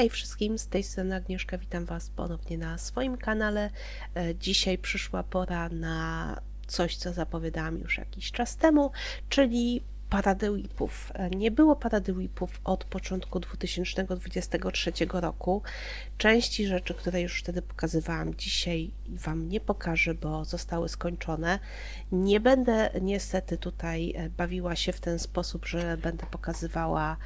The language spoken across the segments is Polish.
Hej wszystkim, z tej strony Agnieszka, witam Was ponownie na swoim kanale. E, Dzisiaj przyszła pora na coś, co zapowiadałam już jakiś czas temu, czyli Paradę Whipów. E, Nie było Parady Whipów od początku 2023 roku. Części rzeczy, które już wtedy pokazywałam, dzisiaj Wam nie pokażę, bo zostały skończone. Nie będę niestety tutaj e, bawiła się w ten sposób, że będę pokazywała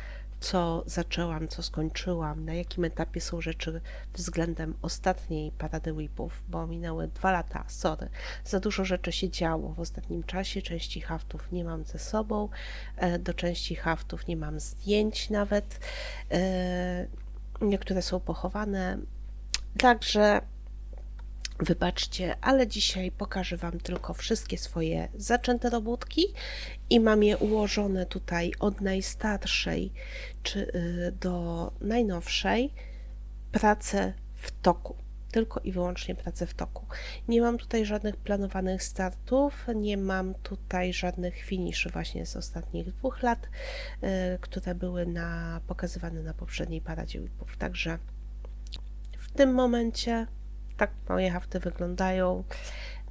co zaczęłam, co skończyłam, na jakim etapie są rzeczy względem ostatniej parady whipów, bo minęły dwa lata, sorry. Za dużo rzeczy się działo w ostatnim czasie, części haftów nie mam ze sobą, e, do części haftów nie mam zdjęć nawet, e, niektóre są pochowane, także Wybaczcie, ale dzisiaj pokażę Wam tylko wszystkie swoje zaczęte robótki i mam je ułożone tutaj od najstarszej czy y, do najnowszej pracę w toku. Tylko i wyłącznie pracę w toku. Nie mam tutaj żadnych planowanych startów, nie mam tutaj żadnych finiszy właśnie z ostatnich dwóch lat, y, które były na, pokazywane na poprzedniej paradzie. Także w tym momencie tak moje hafty wyglądają.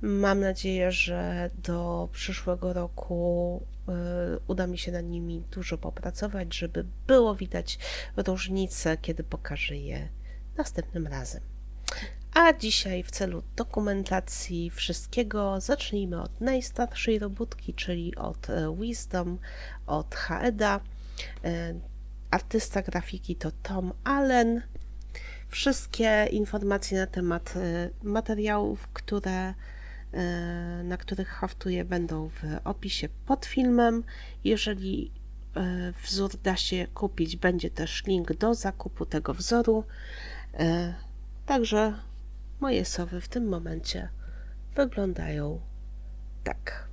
Mam nadzieję, że do przyszłego roku y, uda mi się nad nimi dużo popracować, żeby było widać różnice, kiedy pokażę je następnym razem. A dzisiaj w celu dokumentacji wszystkiego zacznijmy od najstarszej robótki, czyli od e, Wisdom, od Haeda. E, Artysta grafiki to Tom Allen. Wszystkie informacje na temat e, materiałów, które, e, na których haftuję, będą w opisie pod filmem. Jeżeli e, wzór da się kupić, będzie też link do zakupu tego wzoru. Także moje sowy w tym momencie wyglądają tak.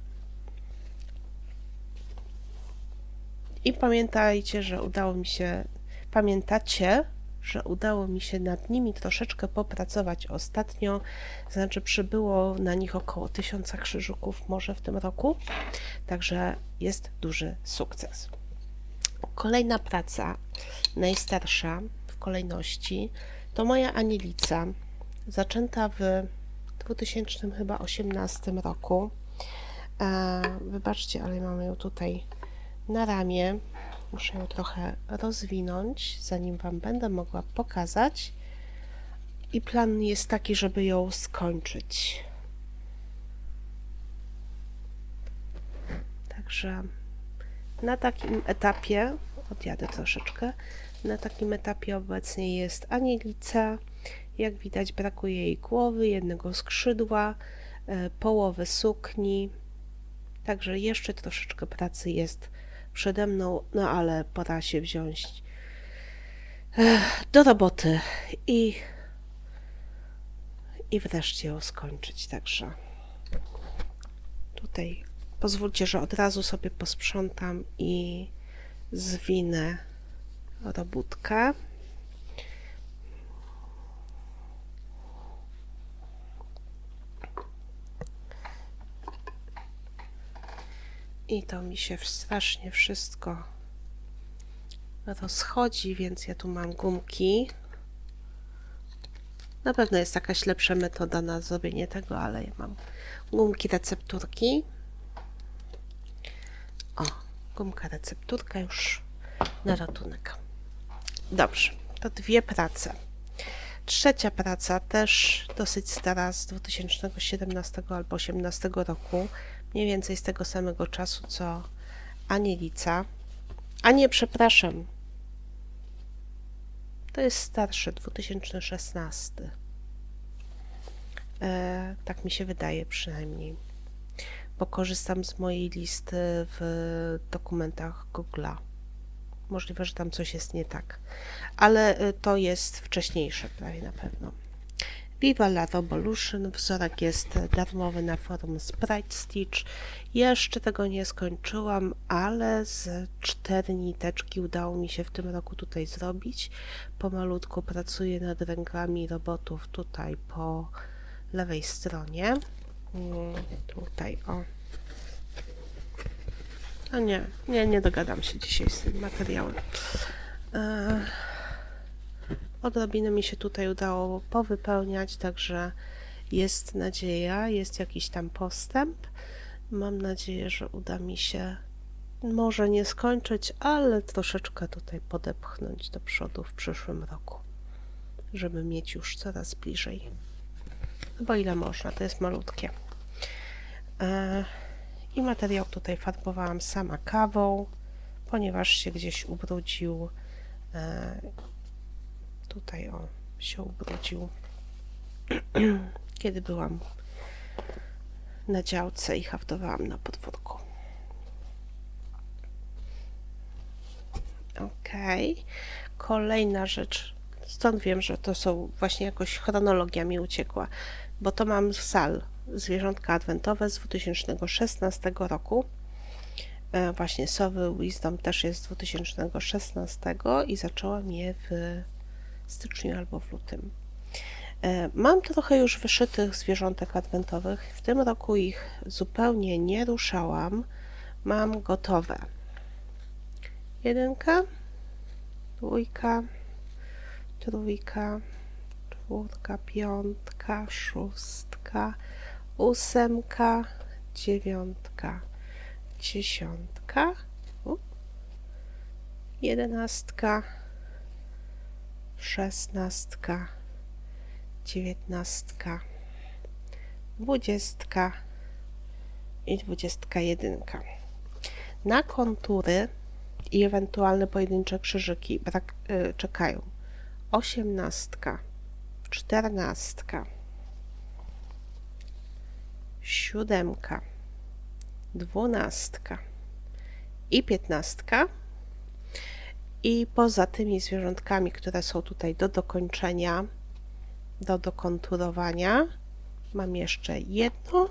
I pamiętajcie, że udało mi się, pamiętacie, że udało mi się nad nimi troszeczkę popracować ostatnio, znaczy przybyło na nich około tysiąca krzyżyków może w tym roku, także jest duży sukces. Kolejna praca, najstarsza w kolejności, to moja Anielica, zaczęta w 2018 roku. E, wybaczcie, ale mamy ją tutaj na ramię. Muszę ją trochę rozwinąć, zanim Wam będę mogła pokazać. I plan jest taki, żeby ją skończyć. Także na takim etapie, odjadę troszeczkę, na takim etapie obecnie jest Anielica. Jak widać, brakuje jej głowy, jednego skrzydła, e, połowy sukni. Także jeszcze troszeczkę pracy jest przede mną, no ale pora się wziąć eh, do roboty i, i wreszcie ją skończyć. Także tutaj pozwólcie, że od razu sobie posprzątam i zwinę robótkę. I to mi się strasznie wszystko rozchodzi, więc ja tu mam gumki. Na pewno jest jakaś lepsza metoda na zrobienie tego, ale ja mam gumki recepturki. O, gumka recepturka już na ratunek. Dobrze, to dwie prace. Trzecia praca, też dosyć stara, z 2017 albo 2018 roku, mniej więcej z tego samego czasu co Anielica. A nie, przepraszam. To jest starszy, 2016. E, tak mi się wydaje przynajmniej, bo korzystam z mojej listy w dokumentach Google'a. Możliwe, że tam coś jest nie tak, ale y, to jest wcześniejsze prawie na pewno. Viva la Revolution, wzorek jest darmowy na forum Sprite Stitch. Jeszcze tego nie skończyłam, ale z cztery niteczki udało mi się w tym roku tutaj zrobić. Pomalutku pracuję nad rękami robotów tutaj po lewej stronie. Mm, Tutaj, o. A nie, nie, nie dogadam się dzisiaj z tym materiałem. E, Odrobinę mi się tutaj udało powypełniać, także jest nadzieja, jest jakiś tam postęp. Mam nadzieję, że uda mi się może nie skończyć, ale troszeczkę tutaj podepchnąć do przodu w przyszłym roku, żeby mieć już coraz bliżej. No bo ile można, to jest malutkie. E, I materiał tutaj farbowałam sama kawą, ponieważ się gdzieś ubrudził. Tutaj o, się ubrudził, kiedy byłam na działce i haftowałam na podwórku. Okej. Kolejna rzecz. Stąd wiem, że to są właśnie jakoś chronologia mi uciekła, bo to mam sal zwierzątka adwentowe z 2016 roku. E, Właśnie Sowy Wisdom też jest z 2016 i zaczęłam je w styczniu albo w lutym. E, Mam trochę już wyszytych zwierzątek adwentowych. W tym roku ich zupełnie nie ruszałam. Mam gotowe. Jedynka, dwójka, trójka, czwórka, piątka, szóstka, ósemka, dziewiątka, dziesiątka, jedenastka, szesnastka, dziewiętnastka, dwudziestka i dwudziestka jedynka. Na kontury i ewentualne pojedyncze krzyżyki brak, y, czekają osiemnastka, czternastka, siódemka, dwunastka i piętnastka. I poza tymi zwierzątkami, które są tutaj do dokończenia, do dokonturowania, mam jeszcze jedno,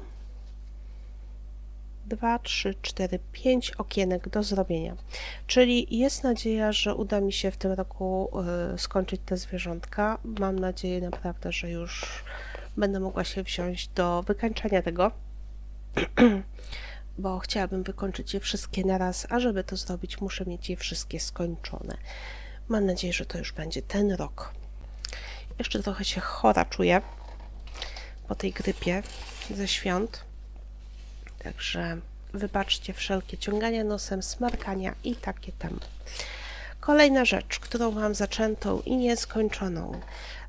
dwa, trzy, cztery, pięć okienek do zrobienia. Czyli jest nadzieja, że uda mi się w tym roku y, skończyć te zwierzątka. Mam nadzieję naprawdę, że już będę mogła się wziąć do wykańczania tego, bo chciałabym wykończyć je wszystkie na raz, a żeby to zrobić, muszę mieć je wszystkie skończone. Mam nadzieję, że to już będzie ten rok. Jeszcze trochę się chora czuję po tej grypie ze świąt. Także wybaczcie wszelkie ciągania nosem, smarkania i takie tam. Kolejna rzecz, którą mam zaczętą i nieskończoną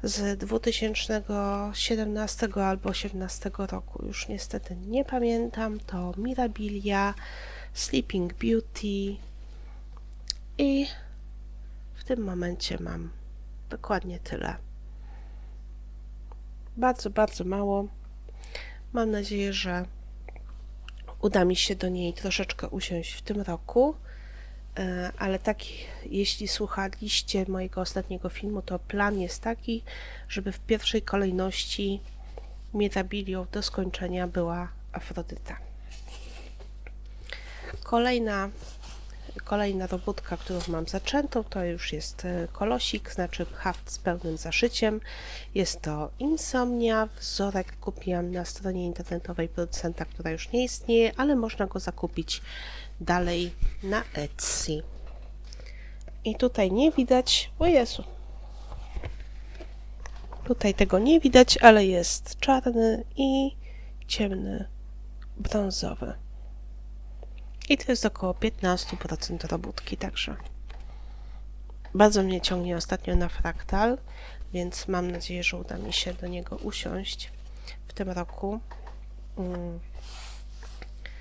z 2017 albo 2018 roku, już niestety nie pamiętam, to Mirabilia, Sleeping Beauty i w tym momencie mam dokładnie tyle. Bardzo, bardzo mało. Mam nadzieję, że uda mi się do niej troszeczkę usiąść w tym roku. E, Ale tak, jeśli słuchaliście mojego ostatniego filmu, to plan jest taki, żeby w pierwszej kolejności mirabilią do skończenia była Afrodyta. Kolejna, kolejna robótka, którą mam zaczętą, to już jest e, kolosik, znaczy haft z pełnym zaszyciem. Jest to Insomnia. Wzorek kupiłam na stronie internetowej producenta, która już nie istnieje, ale można go zakupić dalej na Etsy. I tutaj nie widać, o Jezu, tutaj tego nie widać, ale jest czarny i ciemny brązowy. I to jest około 15% robótki, także bardzo mnie ciągnie ostatnio na fraktal, więc mam nadzieję, że uda mi się do niego usiąść w tym roku. Mm.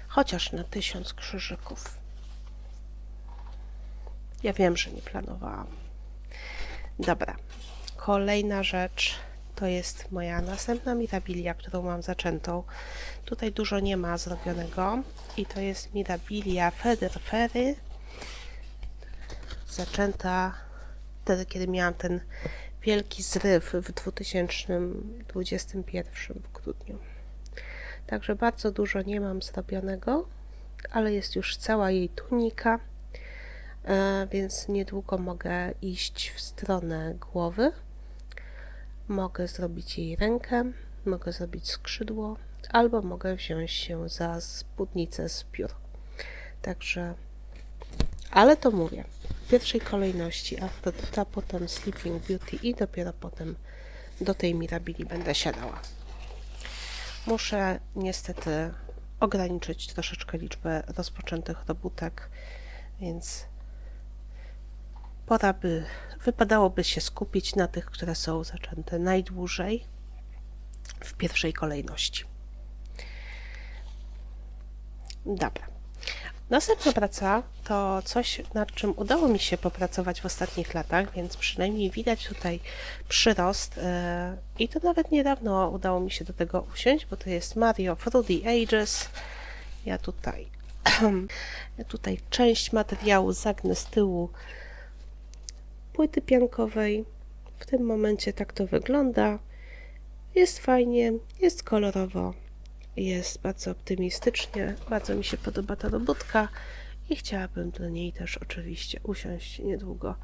Chociaż na tysiąc krzyżyków. Ja wiem, że nie planowałam. Dobra. Kolejna rzecz to jest moja następna mirabilia, którą mam zaczętą. Tutaj dużo nie ma zrobionego i to jest mirabilia Ferry zaczęta wtedy, kiedy miałam ten wielki zryw w 2021 w grudniu. Także bardzo dużo nie mam zrobionego, ale jest już cała jej tunika, e, więc niedługo mogę iść w stronę głowy. Mogę zrobić jej rękę, mogę zrobić skrzydło, albo mogę wziąć się za spódnicę z piór. Także, ale to mówię. w pierwszej kolejności Afrodyta, potem Sleeping Beauty i dopiero potem do tej Mirabili będę siadała. Muszę niestety ograniczyć troszeczkę liczbę rozpoczętych robótek, więc pora by, wypadałoby się skupić na tych, które są zaczęte najdłużej w pierwszej kolejności. Dobra. Następna praca to coś, nad czym udało mi się popracować w ostatnich latach, więc przynajmniej widać tutaj przyrost. e, I to nawet niedawno udało mi się do tego usiąść, bo to jest Mario Fruity Ages. Ja tutaj, ja tutaj część materiału zagnę z tyłu płyty piankowej. W tym momencie tak to wygląda. Jest fajnie, jest kolorowo, jest bardzo optymistycznie. Bardzo mi się podoba ta robótka i chciałabym do niej też oczywiście usiąść niedługo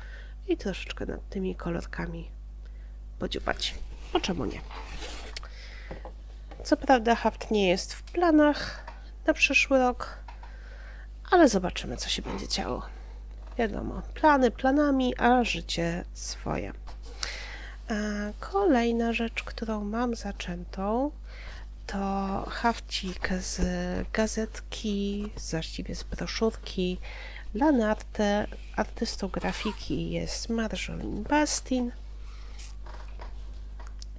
i troszeczkę nad tymi kolorkami podziubać. Bo czemu nie? Co prawda haft nie jest w planach na przyszły rok, ale zobaczymy, co się będzie działo. Wiadomo, plany planami, a życie swoje. E, Kolejna rzecz, którą mam zaczętą, to hafcik z gazetki, właściwie z broszurki Lanarte. Artystą grafiki jest Marjolin Bastin.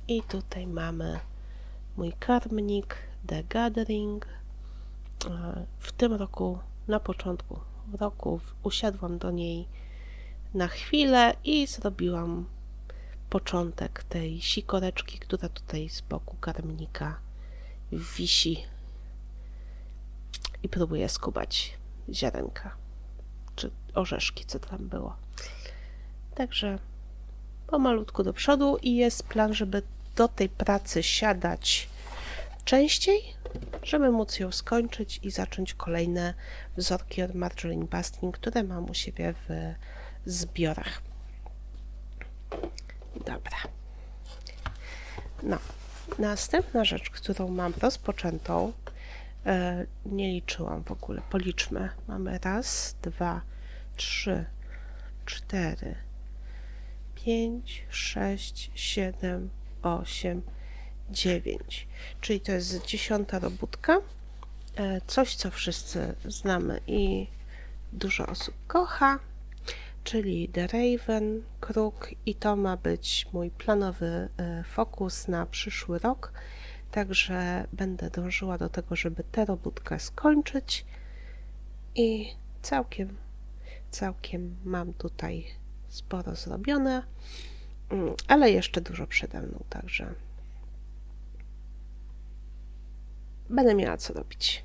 I tutaj mamy mój karmnik The Gathering. E, W tym roku, na początku roku, usiadłam do niej na chwilę i zrobiłam początek tej sikoreczki, która tutaj z boku karmnika wisi i próbuję skubać ziarenka czy orzeszki, co tam było. Także pomalutku do przodu i jest plan, żeby do tej pracy siadać częściej, żeby móc ją skończyć i zacząć kolejne wzorki od Marjorie Bastin, które mam u siebie w zbiorach. Dobra. No, następna rzecz, którą mam rozpoczętą, e, nie liczyłam w ogóle, policzmy. Mamy raz, dwa, trzy, cztery, pięć, sześć, siedem, osiem, dziewięć. Czyli to jest dziesiąta robótka. E, Coś, co wszyscy znamy i dużo osób kocha, czyli The Raven, Kruk i to ma być mój planowy e, fokus na przyszły rok. Także będę dążyła do tego, żeby tę robótkę skończyć i całkiem, całkiem mam tutaj sporo zrobione, Mm, ale jeszcze dużo przede mną, także będę miała co robić.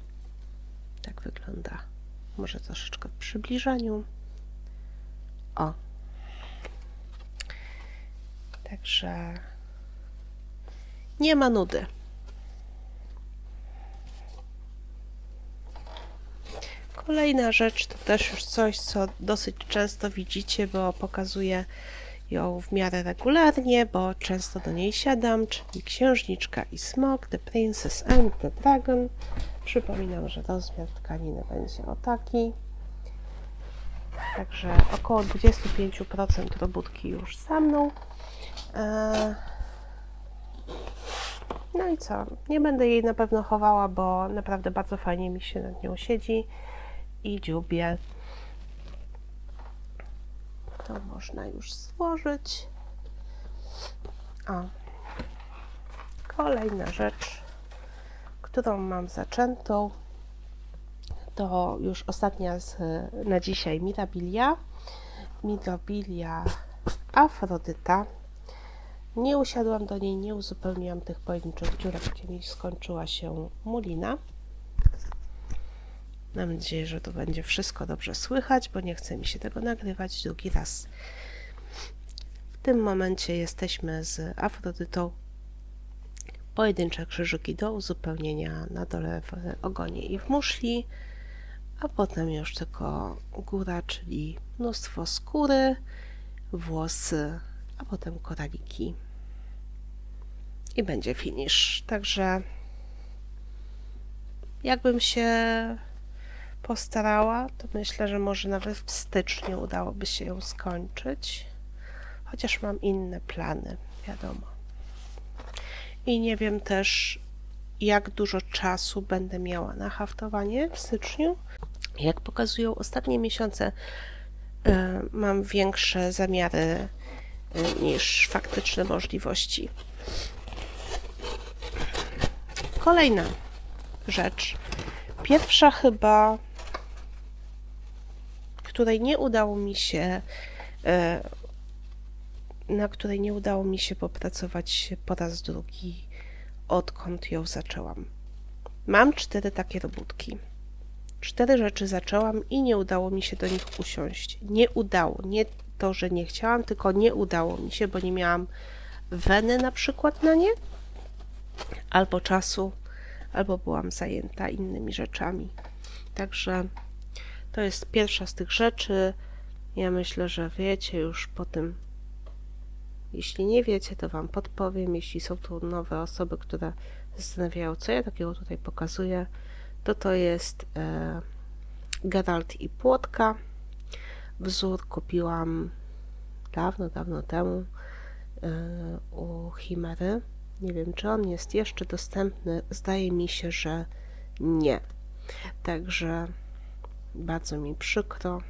Tak wygląda. Może troszeczkę w przybliżeniu. O. Także nie ma nudy. Kolejna rzecz to też już coś, co dosyć często widzicie, bo pokazuję ją w miarę regularnie, bo często do niej siadam, czyli Księżniczka i Smok, The Princess and the Dragon. Przypominam, że rozmiar tkaniny będzie o taki. Także około 25% robótki już za mną. Eee, No i co? Nie będę jej na pewno chowała, bo naprawdę bardzo fajnie mi się nad nią siedzi i dziubię. To można już złożyć. O. Kolejna rzecz, którą mam zaczętą, to już ostatnia z, na dzisiaj Mirabilia. Mirabilia Afrodyta. Nie usiadłam do niej, nie uzupełniłam tych pojedynczych dziurek, gdzie mi skończyła się mulina. Mam nadzieję, że to będzie wszystko dobrze słychać, bo nie chce mi się tego nagrywać drugi raz. W tym momencie jesteśmy z Afrodytą. Pojedyncze krzyżyki do uzupełnienia na dole w ogonie i w muszli, a potem już tylko góra, czyli mnóstwo skóry, włosy, a potem koraliki. I będzie finish. Także jakbym się postarała, to myślę, że może nawet w styczniu udałoby się ją skończyć. Chociaż mam inne plany, wiadomo. I nie wiem też, jak dużo czasu będę miała na haftowanie w styczniu. Jak pokazują ostatnie miesiące, e, mam większe zamiary e, niż faktyczne możliwości. Kolejna rzecz. Pierwsza chyba, której nie udało mi się, e, na której nie udało mi się popracować po raz drugi, odkąd ją zaczęłam. Mam cztery takie robótki. Cztery rzeczy zaczęłam i nie udało mi się do nich usiąść. Nie udało. Nie to, że nie chciałam, tylko nie udało mi się, bo nie miałam weny na przykład na nie, albo czasu, albo byłam zajęta innymi rzeczami. Także to jest pierwsza z tych rzeczy. Ja myślę, że wiecie już po tym. Jeśli nie wiecie, to Wam podpowiem. Jeśli są tu nowe osoby, które zastanawiają, co ja takiego tutaj pokazuję, to to jest e, Geralt i Płotka. Wzór kupiłam dawno, dawno temu e, u Chimery. Nie wiem, czy on jest jeszcze dostępny. Zdaje mi się, że nie. Także bardzo mi przykro.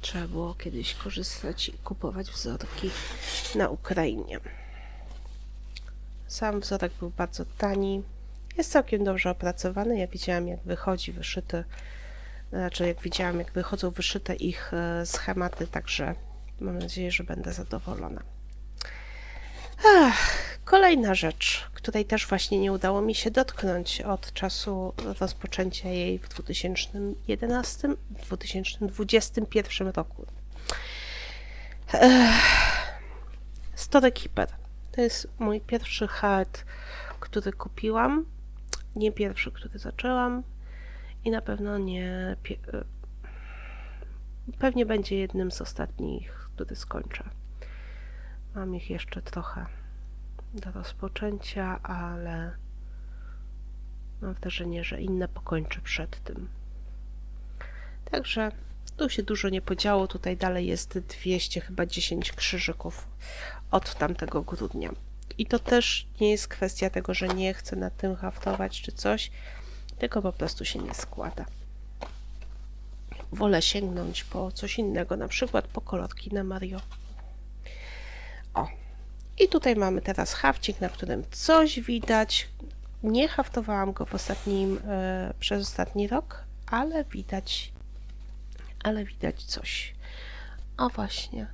Trzeba było kiedyś korzystać i kupować wzorki na Ukrainie. Sam wzorek był bardzo tani. Jest całkiem dobrze opracowany. Ja widziałam, jak wychodzi wyszyty, znaczy jak widziałam, jak wychodzą wyszyte ich e, schematy, także mam nadzieję, że będę zadowolona. Ach, kolejna rzecz, której też właśnie nie udało mi się dotknąć od czasu rozpoczęcia jej w 2011-2021 roku. Ech, Story Keeper. To jest mój pierwszy hard, który kupiłam. Nie pierwszy, który zaczęłam. I na pewno nie. Pewnie będzie jednym z ostatnich, który skończę. Mam ich jeszcze trochę do rozpoczęcia, ale mam wrażenie, że inne pokończę przed tym. Także tu się dużo nie podziało. Tutaj dalej jest 200, chyba 10 krzyżyków od tamtego grudnia. I to też nie jest kwestia tego, że nie chcę na tym haftować czy coś, tylko po prostu się nie składa. Wolę sięgnąć po coś innego, na przykład po kolorki na Mario. O, i tutaj mamy teraz hafcik, na którym coś widać. Nie haftowałam go w ostatnim, e, przez ostatni rok, ale widać, ale widać coś. O właśnie.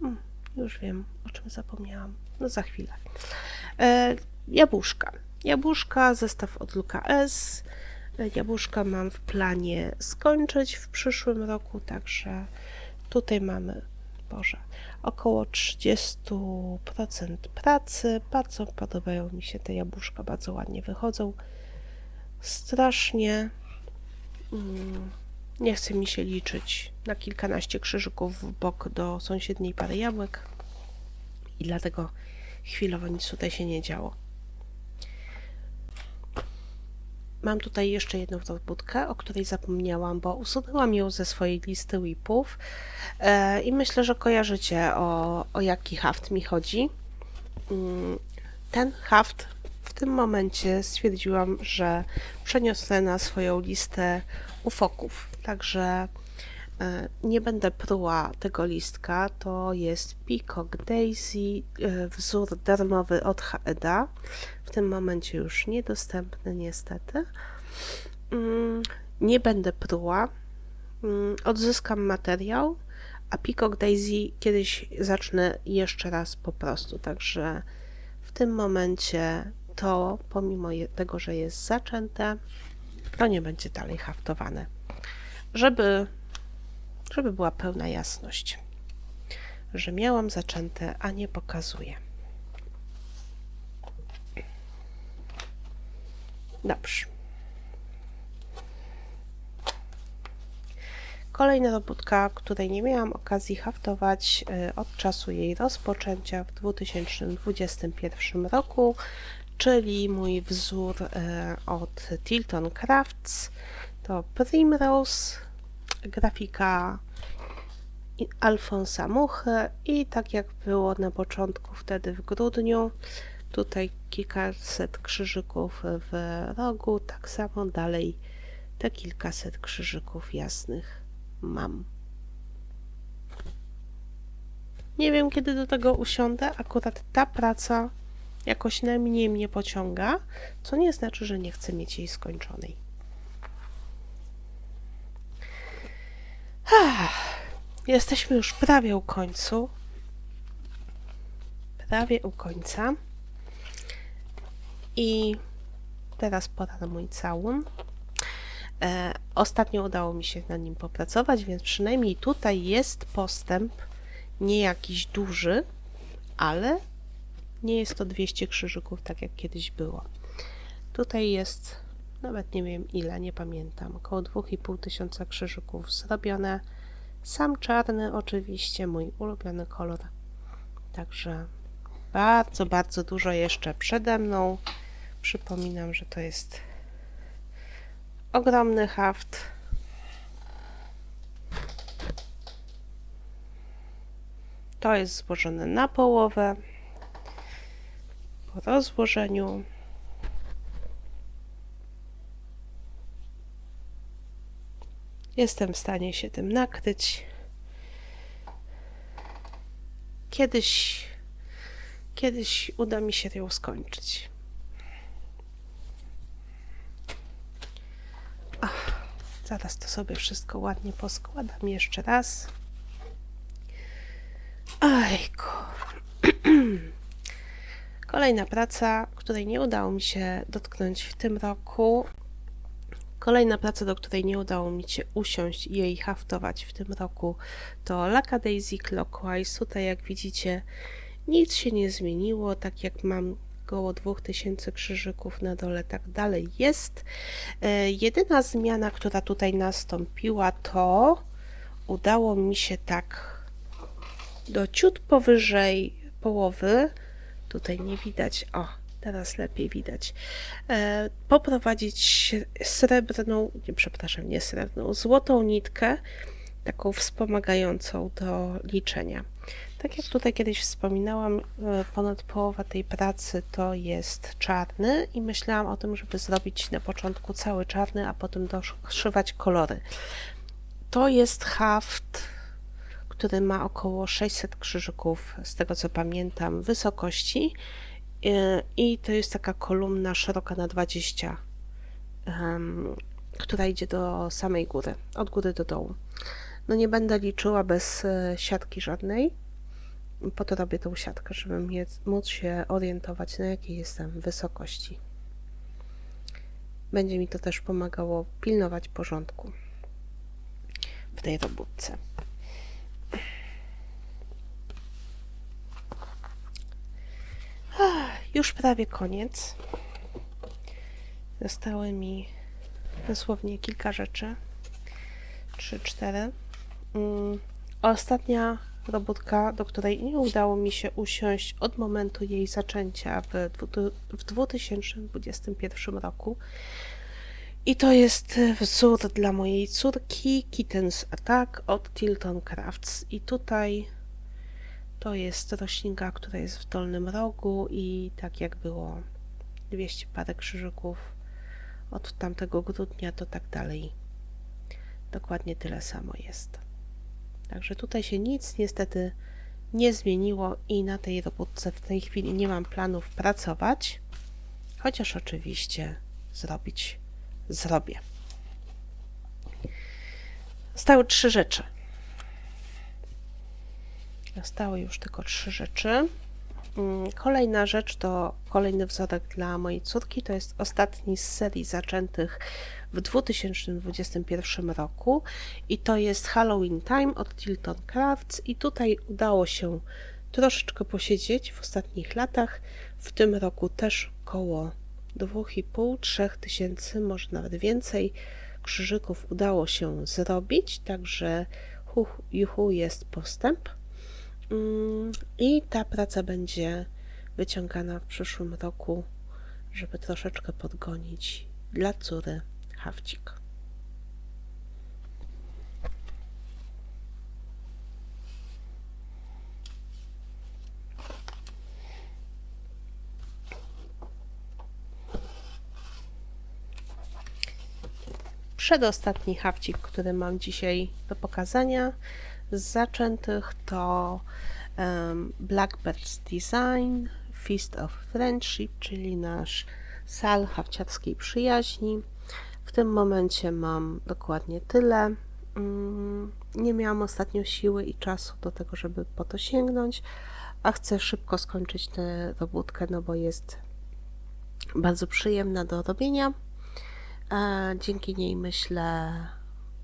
Hmm, już wiem, o czym zapomniałam. No za chwilę. E, jabłuszka. Jabłuszka, zestaw od Luka S. E, Jabłuszka mam w planie skończyć w przyszłym roku, także tutaj mamy, Boże, około 30% pracy. Bardzo podobają mi się te jabłuszka, bardzo ładnie wychodzą. Strasznie mm, nie chce mi się liczyć na kilkanaście krzyżyków w bok do sąsiedniej pary jabłek i dlatego chwilowo nic tutaj się nie działo. Mam tutaj jeszcze jedną robótkę, o której zapomniałam, bo usunęłam ją ze swojej listy whipów e, i myślę, że kojarzycie o, o jaki haft mi chodzi. Mm, Ten haft w tym momencie stwierdziłam, że przeniosę na swoją listę ufoków, także nie będę pruła tego listka. To jest Peacock Daisy, e, wzór darmowy od HEDA. W tym momencie już niedostępny niestety. Mm, Nie będę pruła. Mm, Odzyskam materiał, a Peacock Daisy kiedyś zacznę jeszcze raz po prostu. Także w tym momencie to, pomimo tego, że jest zaczęte, to nie będzie dalej haftowane. Żeby, żeby była pełna jasność, że miałam zaczęte, a nie pokazuję. Dobrze. Kolejna robótka, której nie miałam okazji haftować y, od czasu jej rozpoczęcia w 2021 roku, czyli mój wzór e, od Tilton Crafts. To Primrose, grafika Alfonsa Muchy i tak jak było na początku wtedy w grudniu, tutaj kilkaset krzyżyków w rogu, tak samo dalej te kilkaset krzyżyków jasnych mam. Nie wiem, kiedy do tego usiądę. Akurat ta praca jakoś najmniej mnie pociąga, co nie znaczy, że nie chcę mieć jej skończonej. Jesteśmy już prawie u końcu. Prawie u końca. I teraz pora na mój całun. E, ostatnio udało mi się na nim popracować, więc przynajmniej tutaj jest postęp nie jakiś duży, ale nie jest to 200 krzyżyków, tak jak kiedyś było. Tutaj jest, nawet nie wiem ile, nie pamiętam, około 2,5 tysiąca krzyżyków zrobione. Sam czarny, oczywiście, mój ulubiony kolor. Także bardzo, bardzo dużo jeszcze przede mną. Przypominam, że to jest ogromny haft. To jest złożone na połowę. Po rozłożeniu jestem w stanie się tym nakryć. Kiedyś, kiedyś uda mi się ją skończyć. Ach, zaraz to sobie wszystko ładnie poskładam jeszcze raz. Ajku. Kolejna praca, której nie udało mi się dotknąć w tym roku. Kolejna praca, do której nie udało mi się usiąść i jej haftować w tym roku, to Laka Daisy Clockwise. Tutaj, jak widzicie, nic się nie zmieniło. Tak jak mam około 2000 krzyżyków na dole, tak dalej jest. E, jedyna zmiana, która tutaj nastąpiła, to udało mi się tak do ciut powyżej połowy, tutaj nie widać, o, teraz lepiej widać, e, poprowadzić srebrną, nie, przepraszam, nie srebrną, złotą nitkę, taką wspomagającą do liczenia. Tak jak tutaj kiedyś wspominałam, e, ponad połowa tej pracy to jest czarny i myślałam o tym, żeby zrobić na początku cały czarny, a potem doszywać kolory. To jest haft który ma około 600 krzyżyków, z tego co pamiętam, wysokości. E, I to jest taka kolumna szeroka na 20, która idzie do samej góry, od góry do dołu. No nie będę liczyła bez e, siatki żadnej. Po to robię tą siatkę, żeby móc się orientować, na jakiej jestem wysokości. Będzie mi to też pomagało pilnować porządku w tej robótce. Już prawie koniec. Zostały mi dosłownie kilka rzeczy. Trzy, cztery. Mm, ostatnia robótka, do której nie udało mi się usiąść od momentu jej zaczęcia w, w 2021 roku. I to jest wzór dla mojej córki Kittens Attack od Tilton Crafts. I tutaj to jest roślinka, która jest w dolnym rogu i tak jak było 200 parę krzyżyków od tamtego grudnia, to tak dalej. Dokładnie tyle samo jest. Także tutaj się nic niestety nie zmieniło i na tej robótce w tej chwili nie mam planów pracować, chociaż oczywiście zrobić zrobię. Stały trzy rzeczy. Zostały już tylko trzy rzeczy. Mm, kolejna rzecz to kolejny wzorek dla mojej córki. To jest ostatni z serii zaczętych w 2021 roku i to jest Halloween Time od Tilton Crafts i tutaj udało się troszeczkę posiedzieć w ostatnich latach. W tym roku też około 2,5-3 tysięcy, może nawet więcej krzyżyków udało się zrobić, także hu, juhu jest postęp. Mm, I ta praca będzie wyciągana w przyszłym roku żeby troszeczkę podgonić dla córy hawcik. Przedostatni hawcik, który mam dzisiaj do pokazania z zaczętych to um, Blackbird's Design Feast of Friendship, czyli nasz sal hawciarskiej przyjaźni. W tym momencie mam dokładnie tyle. Mm, Nie miałam ostatnio siły i czasu do tego, żeby po to sięgnąć, a chcę szybko skończyć tę robótkę, no bo jest bardzo przyjemna do robienia. E, Dzięki niej myślę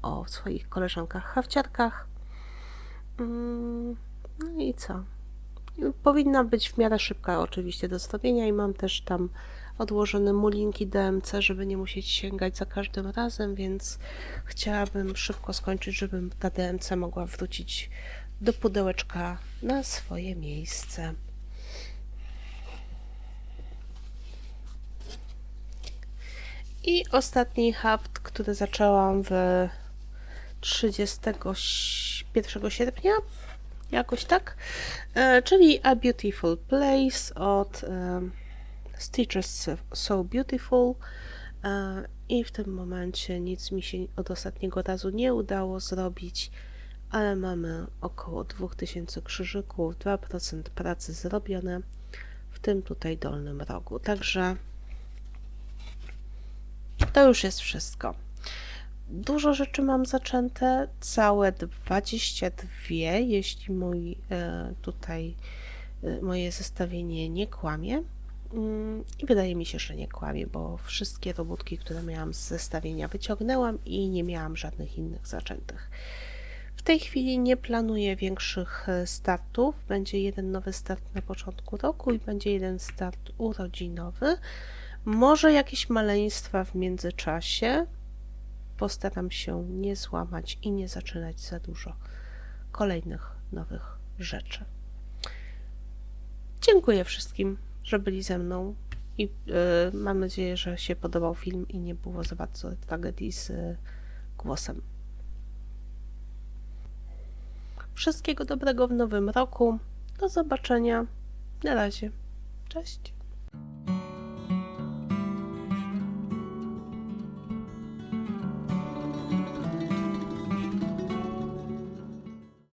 o swoich koleżankach hawciarkach. Mm, No i co? Powinna być w miarę szybka oczywiście do zrobienia i mam też tam odłożone mulinki DMC, żeby nie musieć sięgać za każdym razem, więc chciałabym szybko skończyć, żebym ta DMC mogła wrócić do pudełeczka na swoje miejsce. I ostatni haft, który zaczęłam w 31 sierpnia, jakoś tak, e, czyli A Beautiful Place od e, Stitches So Beautiful. E, I w tym momencie nic mi się od ostatniego razu nie udało zrobić, ale mamy około 2000 krzyżyków, 2% pracy zrobione w tym tutaj dolnym rogu. Także to już jest wszystko. Dużo rzeczy mam zaczęte, całe 22, jeśli mój e, tutaj e, moje zestawienie nie kłamie. Mm, I wydaje mi się, że nie kłamie, bo wszystkie robótki, które miałam z zestawienia wyciągnęłam i nie miałam żadnych innych zaczętych. W tej chwili nie planuję większych e, startów. Będzie jeden nowy start na początku roku i będzie jeden start urodzinowy. Może jakieś maleństwa w międzyczasie. Postaram się nie złamać i nie zaczynać za dużo kolejnych nowych rzeczy. Dziękuję wszystkim, że byli ze mną i yy, mam nadzieję, że się podobał film i nie było za bardzo tragedii z yy, głosem. Wszystkiego dobrego w nowym roku. Do zobaczenia. Na razie. Cześć.